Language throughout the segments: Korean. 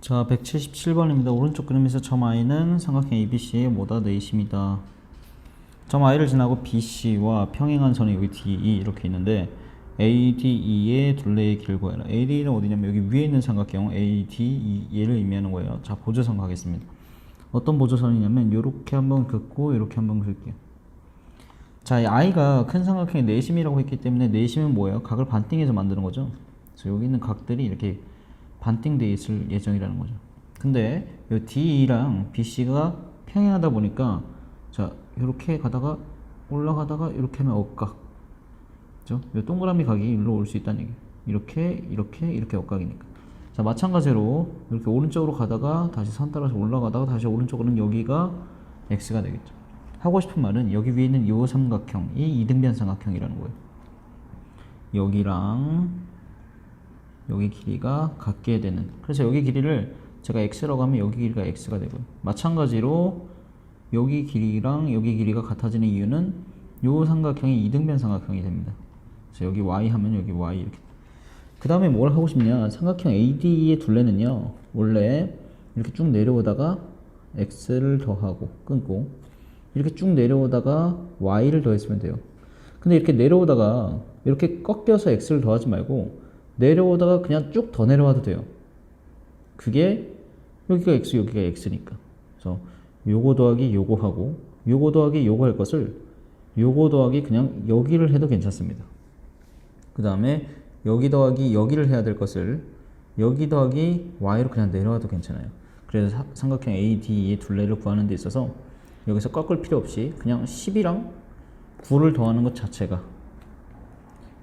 자, 177번입니다. 오른쪽 그림에서 점 I는 삼각형 ABC의 뭐다 네이심이다. 점 I를 지나고 BC와 평행한 선이 여기 DE 이렇게 있는데 ADE의 둘레의 길 구해라. ADE는 어디냐면 여기 위에 있는 삼각형 ADE 얘를 의미하는 거예요. 자, 보조선 가겠습니다. 어떤 보조선이냐면 이렇게 한번 긋고 이렇게 한번 긋게요. 자, 이 I가 큰 삼각형의 내심이라고 했기 때문에 내심은 뭐예요? 각을 반띵해서 만드는 거죠. 그래서 여기 있는 각들이 이렇게 반띵돼 있을 예정이라는 거죠. 근데 이 DE랑 BC가 평행하다 보니까 자 이렇게 가다가 올라가다가 이렇게 하면 억각. 그죠? 이 동그라미 각이 일로 올 수 있다는 얘기. 이렇게 이렇게 이렇게 억각이니까. 자 마찬가지로 이렇게 오른쪽으로 가다가 다시 선 따라서 올라가다가 다시 오른쪽으로는 여기가 x가 되겠죠. 하고 싶은 말은 여기 위에 있는 이 삼각형이 이등변 삼각형이라는 거예요. 여기랑 여기 길이가 같게 되는. 그래서 여기 길이를 제가 x라고 하면 여기 길이가 x가 되고요. 마찬가지로 여기 길이랑 여기 길이가 같아지는 이유는 요 삼각형이 이등변 삼각형이 됩니다. 그래서 여기 y 하면 여기 y 이렇게. 그 다음에 뭘 하고 싶냐? 삼각형 AD의 둘레는요 원래 이렇게 쭉 내려오다가 x를 더하고 끊고 이렇게 쭉 내려오다가 y를 더했으면 돼요. 근데 이렇게 내려오다가 이렇게 꺾여서 x를 더하지 말고 내려오다가 그냥 쭉 더 내려와도 돼요. 그게 여기가 x, 여기가 x니까. 그래서 요거 더하기 요거 하고 요거 더하기 요거 할 것을 요거 더하기 그냥 여기를 해도 괜찮습니다. 그 다음에 여기 더하기 여기를 해야 될 것을 여기 더하기 y로 그냥 내려와도 괜찮아요. 그래서 사- 삼각형 AD의 둘레를 구하는 데 있어서 여기서 꺾을 필요 없이 그냥 10이랑 9를 더하는 것 자체가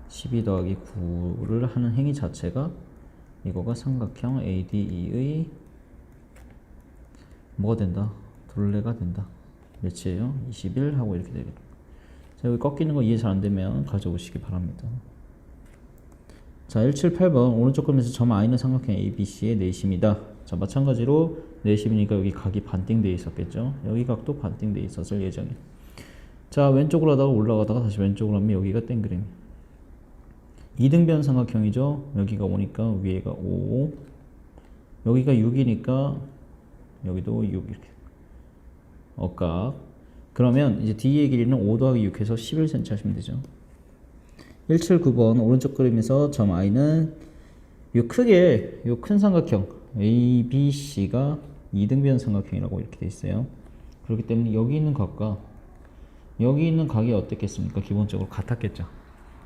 12 더하기 9를 하는 행위 자체가 이거가 삼각형 ADE의 뭐가 된다? 둘레가 된다. 몇이에요? 21 하고 이렇게 되겠다. 자, 여기 꺾이는 거 이해 잘 안 되면 가져오시기 바랍니다. 자, 178번 오른쪽 그림에서 점 I는 삼각형 ABC의 내심이다. 자, 마찬가지로 내심이니까 여기 각이 반띵돼 있었겠죠. 여기 각도 반띵돼 있었을 예정이에요. 자, 왼쪽으로 하다가 올라가다가 다시 왼쪽으로 하면 여기가 땡그림. 이등변 삼각형이죠. 여기가 오니까 위에가 5. 여기가 6이니까 여기도 6 이렇게. 억각. 그러면 이제 D의 길이는 5 더하기 6 해서 11cm 하시면 되죠. 179번 오른쪽 그림에서 점 I는 요 크게 요 큰 삼각형 ABC가 이등변 삼각형이라고 이렇게 돼 있어요. 그렇기 때문에 여기 있는 각과 여기 있는 각이 어떻겠습니까? 기본적으로 같았겠죠.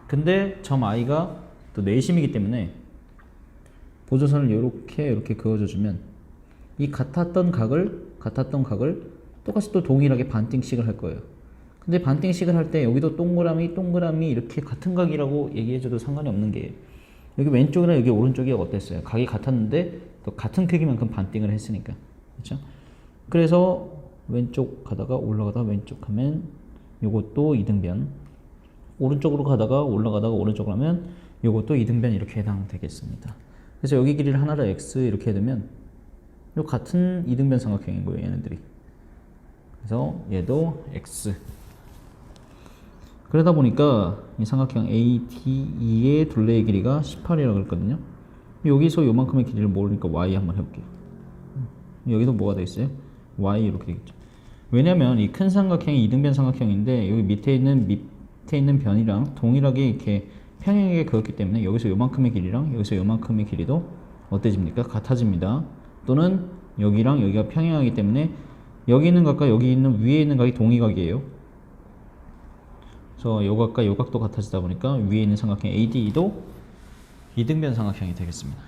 근데 점 i가 또 내심이기 때문에 보조선을 이렇게 이렇게 그어줘 주면 이 같았던 각을 같았던 각을 똑같이 또 동일하게 반띵식을 할 거예요. 근데 반띵식을 할 때 여기도 동그라미 동그라미 이렇게 같은 각이라고 얘기해줘도 상관이 없는 게 여기 왼쪽이랑 여기 오른쪽이 어땠어요? 각이 같았는데 또 같은 크기만큼 반띵을 했으니까 그렇죠? 그래서 왼쪽 가다가 올라가다 왼쪽 하면 요것도 이등변 오른쪽으로 가다가 올라가다가 오른쪽으로 하면 요것도 이등변 이렇게 해당되겠습니다. 그래서 여기 길이를 하나를 x 이렇게 해두면 요 같은 이등변 삼각형인 거예요, 얘네들이. 그래서 얘도 x. 그러다 보니까 이 삼각형 ADE의 둘레의 길이가 18이라고 그랬거든요. 여기서 요만큼의 길이를 모르니까 y 한번 해볼게요. 여기도 뭐가 돼 있어요? y 이렇게 되겠죠. 왜냐면 이 큰 삼각형이 이등변 삼각형인데 여기 밑에 있는 밑 에 있는 변이랑 동일하게 이렇게 평행하게 그었기 때문에 여기서 요만큼의 길이랑 여기서 요만큼의 길이도 어때집니까? 같아집니다. 또는 여기랑 여기가 평행하기 때문에 여기 있는 각과 여기 있는 위에 있는 각이 동의각이에요. 그래서 요 각과 요 각도 같아지다 보니까 위에 있는 삼각형 ADE도 이등변 삼각형이 되겠습니다.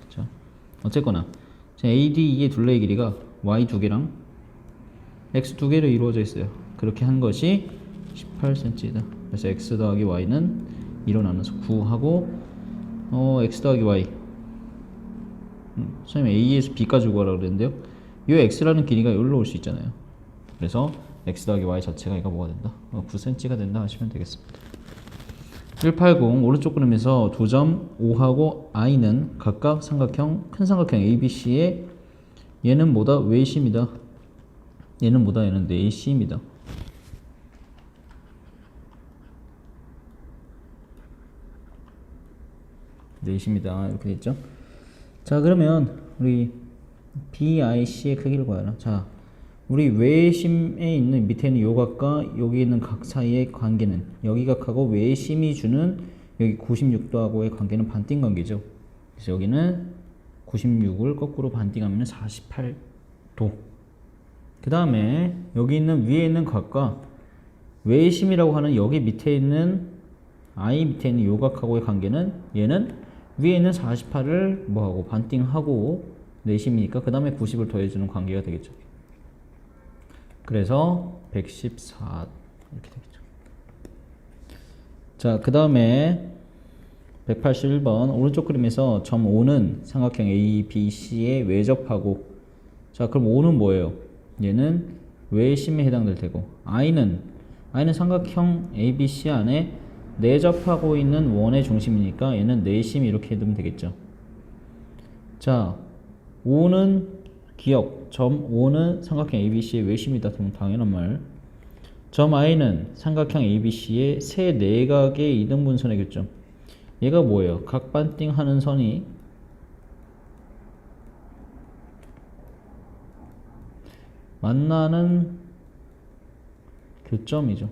그렇죠? 어쨌거나 ADE의 둘레의 길이가 y 두 개랑 x 두 개로 이루어져 있어요. 그렇게 한 것이 18cm이다. 그래서 x 더하기 y는 2로 나눠서 9하고 어 x 더하기 y 음, 선생님 a에서 b까지 구하라고 그랬는데요. 이 x라는 길이가 여기로 올 수 있잖아요. 그래서 x 더하기 y 자체가 이거 뭐가 된다? 어, 9cm가 된다 하시면 되겠습니다. 180 오른쪽 그림에서 두 점 5하고 i는 각각 삼각형 큰 삼각형 ABC의 얘는 뭐다? 외심이다. 얘는 뭐다? 얘는 내심이다. 내심이다. 이렇게 됐죠? 자, 그러면 우리 BIC의 크기를 구하라. 자, 우리 외심에 있는 밑에 있는 요각과 여기 있는 각 사이의 관계는 여기 각하고 외심이 주는 여기 96도하고의 관계는 반띵 관계죠. 그래서 여기는 96을 거꾸로 반띵하면 48도. 그 다음에 여기 있는 위에 있는 각과 외심이라고 하는 여기 밑에 있는 i 밑에 있는 요각하고의 관계는 얘는 위에 있는 48을 뭐하고 반띵하고 내심이니까 그 다음에 90을 더해주는 관계가 되겠죠. 그래서 114 이렇게 되겠죠. 자, 그 다음에 181번 오른쪽 그림에서 점 5는 삼각형 ABC에 외접하고 자, 그럼 5는 뭐예요? 얘는 외심에 해당될 테고 I는 I는 삼각형 ABC 안에 내접하고 있는 원의 중심이니까 얘는 내심 이렇게 해두면 되겠죠. 자, 5는 기억, 점 5는 삼각형 ABC의 외심이다. 당연한 말. 점 I는 삼각형 ABC의 세 내각의 이등분선의 교점. 얘가 뭐예요? 각 반띵 하는 선이 만나는 교점이죠.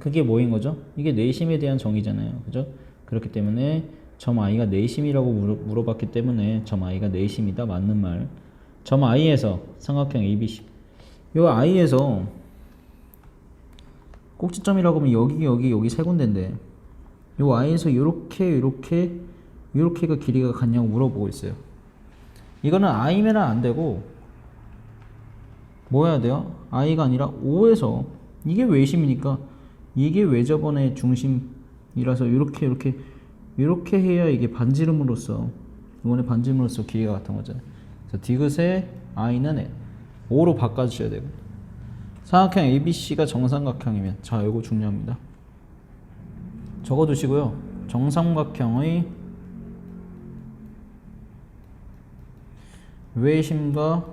그게 뭐인 거죠? 이게 내심에 대한 정의잖아요. 그죠? 그렇기 때문에 점 i가 내심이라고 물어, 물어 봤기 때문에 점 i가 내심이다 맞는 말. 점 i에서 삼각형 ABC. 요 i에서 꼭지점이라고 하면 여기 여기 여기 세 군데인데 요 i에서 요렇게 요렇게 요렇게가 길이가 같냐고 물어보고 있어요. 이거는 i면 안 되고 뭐 해야 돼요? i가 아니라 5에서 이게 외심이니까 이게 외접원의 중심이라서 이렇게 이렇게 이렇게 해야 이게 반지름으로써 이번에 반지름으로써 길이가 같은 거잖아요. 디귿의 i는 5로 바꿔주셔야 되고 삼각형 ABC가 정삼각형이면 자 이거 중요합니다. 적어두시고요. 정삼각형의 외심과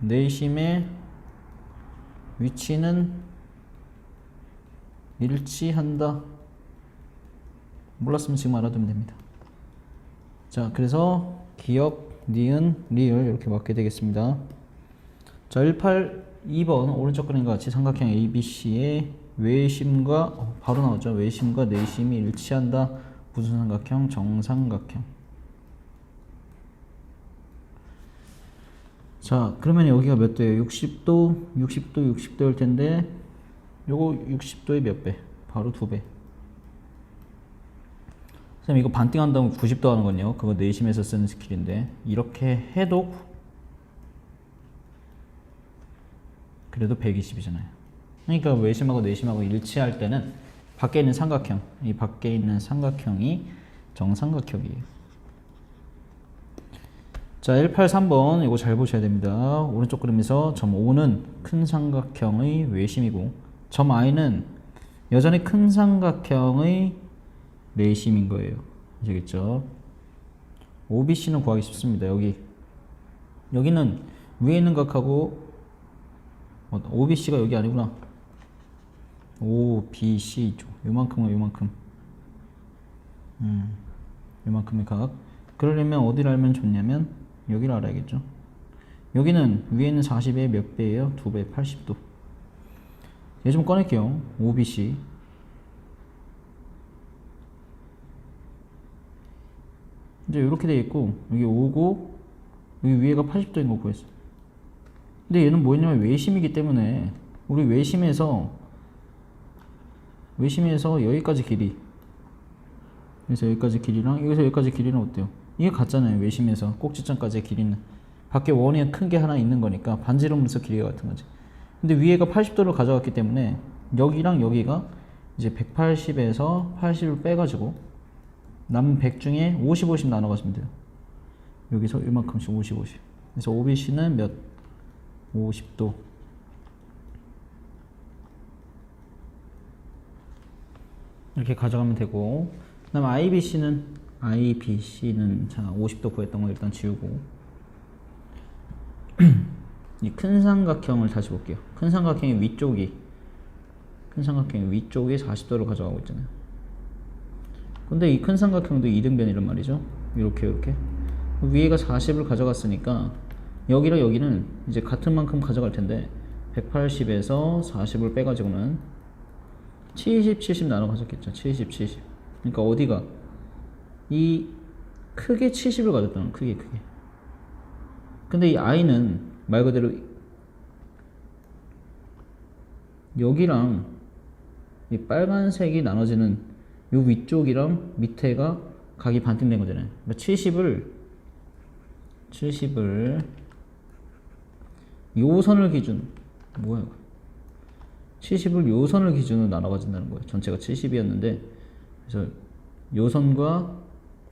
내심의 위치는 일치한다. 몰랐으면 지금 알아두면 됩니다. 자, 그래서 기억, 니은, 리을 이렇게 맞게 되겠습니다. 자, 182번 오른쪽 그림과 같이 삼각형 ABC의 외심과 어, 바로 나오죠. 외심과 내심이 일치한다. 무슨 삼각형? 정삼각형. 자, 그러면 여기가 몇 도예요? 60도, 60도, 60도일 텐데 요거 60도의 몇 배? 바로 두 배. 선생님 이거 반띵 한다면 90도 하는 건요. 그거 내심에서 쓰는 스킬인데 이렇게 해도 그래도 120이잖아요. 그러니까 외심하고 내심하고 일치할 때는 밖에 있는 삼각형, 이 밖에 있는 삼각형이 정삼각형이에요. 자, 183번 이거 잘 보셔야 됩니다. 오른쪽 그림에서 점 5는 큰 삼각형의 외심이고 점 i는 여전히 큰 삼각형의 내심인 거예요. 아시겠죠? OBC는 구하기 쉽습니다. 여기 여기는 위에 있는 각하고 어, OBC가 여기 아니구나. OBC 쪽 요만큼은 요만큼 음 요만큼의 각 그러려면 어디를 알면 좋냐면 여기를 알아야겠죠. 여기는 위에 있는 40의 몇 배예요? 2배, 80도. 얘 좀 꺼낼게요. OBC. 이제 이렇게 돼 있고 여기 5고 여기 위에가 80도인 거 구했어. 근데 얘는 뭐였냐면 외심이기 때문에 우리 외심에서 외심에서 여기까지 길이 그래서 여기까지 길이랑 여기서 여기까지 길이는 어때요? 이게 같잖아요. 외심에서 꼭지점까지의 길이는 밖에 원이 큰 게 하나 있는 거니까 반지름으로서 길이가 같은 거지. 근데 위에가 80도를 가져갔기 때문에 여기랑 여기가 이제 180에서 80을 빼가지고 남은 100 중에 50, 50 나눠가시면 돼요. 여기서 이만큼씩 50, 50. 그래서 OBC는 몇? 50도. 이렇게 가져가면 되고 그 다음 IBC는 IBC는 자 50도 구했던 거 일단 지우고 이 큰 삼각형을 다시 볼게요. 큰 삼각형의 위쪽이 큰 삼각형의 위쪽이 40도를 가져가고 있잖아요. 근데 이 큰 삼각형도 이등변이란 말이죠. 이렇게 이렇게. 위에가 40을 가져갔으니까 여기랑 여기는 이제 같은 만큼 가져갈 텐데 180에서 40을 빼가지고는 70, 70 나눠 가졌겠죠. 70, 70. 그러니까 어디가 이 크게 70을 가졌다는 크게 크게. 근데 이 i는 말 그대로 여기랑 이 빨간색이 나눠지는 요 위쪽이랑 밑에가 각이 반띵된 거잖아요. 그러니까 70을 70을 요 선을 기준 뭐야 이거 70을 요 선을 기준으로 나눠 가진다는 거예요. 전체가 70이었는데 그래서 요 선과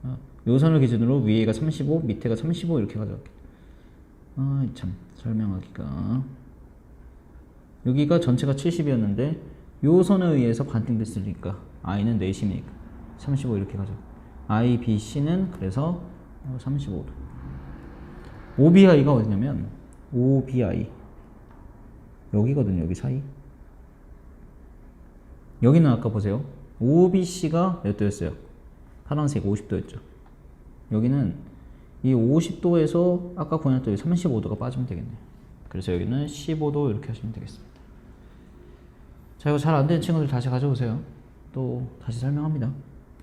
아, 요 선을 기준으로 위에가 35, 밑에가 35 이렇게 가져갈게. 아, 참 설명하기가 여기가 전체가 70이었는데 요 선에 의해서 반띵됐으니까 i는 내심이니까 35 이렇게 가져. i, b, c는 그래서 35도. OBI가 어디냐면 OBI 여기거든요. 여기 사이. 여기는 아까 보세요. OBC가 몇 도였어요? 파란색 50도였죠. 여기는 이 50도에서 아까 보냈던 35도가 빠지면 되겠네요. 그래서 여기는 15도 이렇게 하시면 되겠습니다. 자, 이거 잘 안 되는 친구들 다시 가져오세요. 또 다시 설명합니다.